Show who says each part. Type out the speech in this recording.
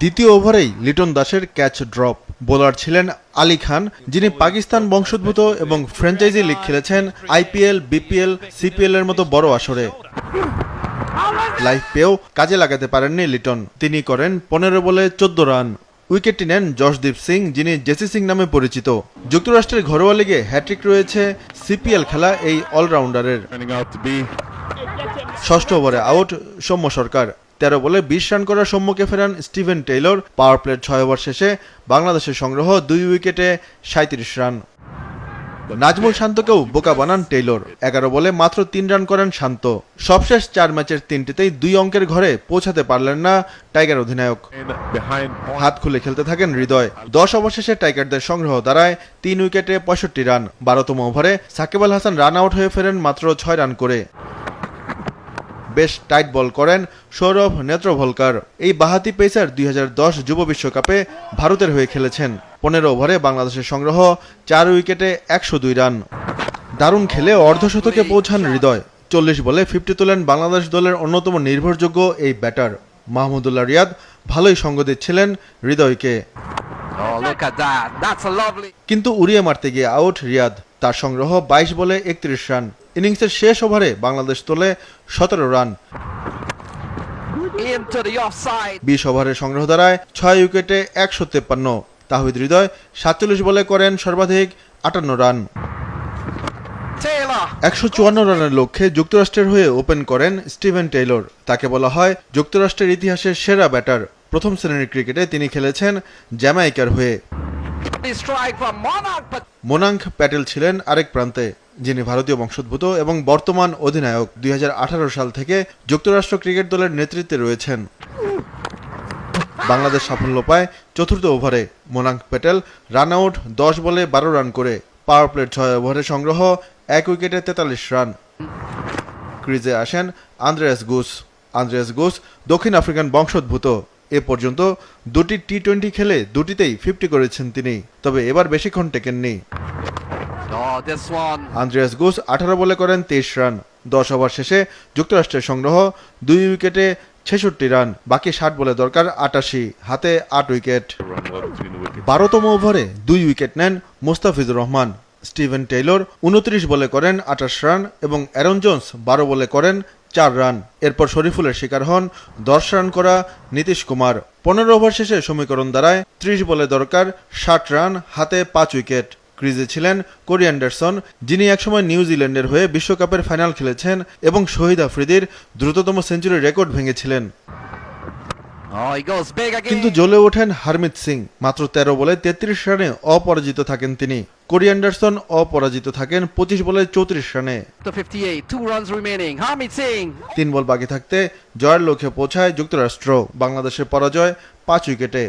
Speaker 1: দ্বিতীয় ওভারেই লিটন দাসের catch drop. Bowler ছিলেন আলী খান, যিনি পাকিস্তান বংশোদ্ভূত এবং ফ্র্যাঞ্চাইজি লিগ খেলেছেন আইপিএল, বিপিএল, সিপিএল এর মতো বড় আসরে। লাইফ পেয়েও কাজে লাগাতে পারেননি লিটন। তিনি করেন পনেরো বলে চোদ্দ রান। উইকেটটি নেন যশদীপ সিং, যিনি জেসি সিং নামে পরিচিত। যুক্তরাষ্ট্রের ঘরোয়া লিগে হ্যাট্রিক রয়েছে সিপিএল খেলা এই অলরাউন্ডারের। ষষ্ঠ ওভারে আউট, সৌম্য সরকার। তেরো বলে বিশ রান করার সম্মুখে ফেরান স্টিভেন টেইলর। পাওয়ার প্লের ছয় ওভার শেষে বাংলাদেশের সংগ্রহ দুই উইকেটে সাঁত্রিশ রান। নাজমুল শান্তকেও বোকা বানান টেইলর। এগারো বলে মাত্র তিন রান করেন শান্ত। সবশেষ চার ম্যাচের তিনটিতেই দুই অঙ্কের ঘরে পৌঁছাতে পারলেন না টাইগার অধিনায়ক. হাত খুলে খেলতে থাকেন হৃদয়। দশ অবশেষে টাইগারদের সংগ্রহ দাঁড়ায় তিন উইকেটে পঁয়ষট্টি রান। বারোতম ওভারে সাকিব আল হাসান রান আউট হয়ে ফেরেন মাত্র ছয় রান করে। বেশ টাইট বল করেন সৌরভ নেত্রভলকার। এই বাহাতি পেসার দুই হাজার দশ যুব বিশ্বকাপে ভারতের হয়ে খেলেছেন। পনেরো ওভারে বাংলাদেশের সংগ্রহ চার উইকেটে একশো দুই রান। দারুণ খেলে অর্ধশতকে পৌঁছান হৃদয়। চল্লিশ বলে ফিফটি তোলেন বাংলাদেশ দলের অন্যতম নির্ভরযোগ্য এই ব্যাটার। মাহমুদুল্লাহ রিয়াদ ভালোই সঙ্গ দিচ্ছিলেন হৃদয়কে।
Speaker 2: Look at that. That's a lovely.
Speaker 1: কিন্তু উড়িয়ে মারতে গিয়ে আউট রিয়াদ। তার সংগ্রহ বাইশ বলে একত্রিশ রান। ইনিংসের শেষ ওভারে বাংলাদেশ তোলে সতেরো রান. বিশ ওভারের সংগ্রহ দ্বারায় ছয় উইকেটে একশো তেপ্পান্ন। তাহিদ হৃদয় সাতচল্লিশ বলে করেন সর্বাধিক আটান্ন রান। একশো চুয়ান্ন রানের লক্ষ্যে যুক্তরাষ্ট্রের হয়ে ওপেন করেন স্টিভেন টেইলর। তাকে বলা হয় যুক্তরাষ্ট্রের ইতিহাসের সেরা ব্যাটার। প্রথম শ্রেণির ক্রিকেটে তিনি খেলেছেন জ্যামাইকার হয়ে। মোনাঙ্ক প্যাটেল ছিলেন আরেক প্রান্তে, যিনি ভারতীয় বংশোদ্ভূত এবং বর্তমান অধিনায়ক। দুই হাজার আঠারো সাল থেকে যুক্তরাষ্ট্র ক্রিকেট দলের নেতৃত্বে রয়েছেন। বাংলাদেশ সাফল্য পায় চতুর্থ ওভারে। মোনাঙ্ক প্যাটেল রান আউট দশ বলে বারো রান করে, পাওয়ার প্লেট ছয় ওভারে সংগ্রহ এক উইকেটে তেতাল্লিশ রান। ক্রিজে আসেন আন্দ্রেয়াস গুস। আন্দ্রেয়াস গুস দক্ষিণ আফ্রিকান বংশোদ্ভূত। এ পর্যন্ত দুটি টি টোয়েন্টি খেলে দুটিতেই ফিফটি করেছেন তিনি তবে এবার বেশিক্ষণ টেকেননি আন্দ্রেয়াস গুস আঠারো বলে করেন তেইশ রান দশ ওভার শেষে যুক্তরাষ্ট্রের সংগ্রহ দুই উইকেটে ছেষট্টি রান বাকি ষাট বলে দরকার আটাশি হাতে আট উইকেট. বারোতম ওভারে দুই উইকেট নেন মোস্তাফিজুর রহমান স্টিভেন টেইলর উনত্রিশ বলে করেন আঠাশ রান এবং অ্যারন জোন্স বারো বলে করেন চার রান। এরপর শরীফুলের শিকার হন। দশ রান করা নীতিশ কুমার। পনেরো ওভার শেষে সমীকরণ দ্বারায় ত্রিশ বলে দরকার, ষাট রান, হাতে পাঁচ উইকেট। ক্রিজে ছিলেন কোরি অ্যান্ডারসন, যিনি একসময় নিউজিল্যান্ডের হয়ে বিশ্বকাপের ফাইনাল খেলেছেন এবং শহীদ আফ্রিদির দ্রুততম সেঞ্চুরির রেকর্ড ভেঙেছিলেন। কিন্তু জ্বলে ওঠেন হারমিত সিং। মাত্র তেরো বলে তেত্রিশ রানে অপরাজিত থাকেন তিনি। কোরি অ্যান্ডারসন অপরাজিত থাকেন পঁচিশ বলে চৌত্রিশ রানে।
Speaker 2: To 58, two runs remaining. Harmeet Singh.
Speaker 1: তিন বল বাকি থাকতে জয়ের লক্ষ্যে পৌঁছায় যুক্তরাষ্ট্র। বাংলাদেশের পরাজয় পাঁচ উইকেটে।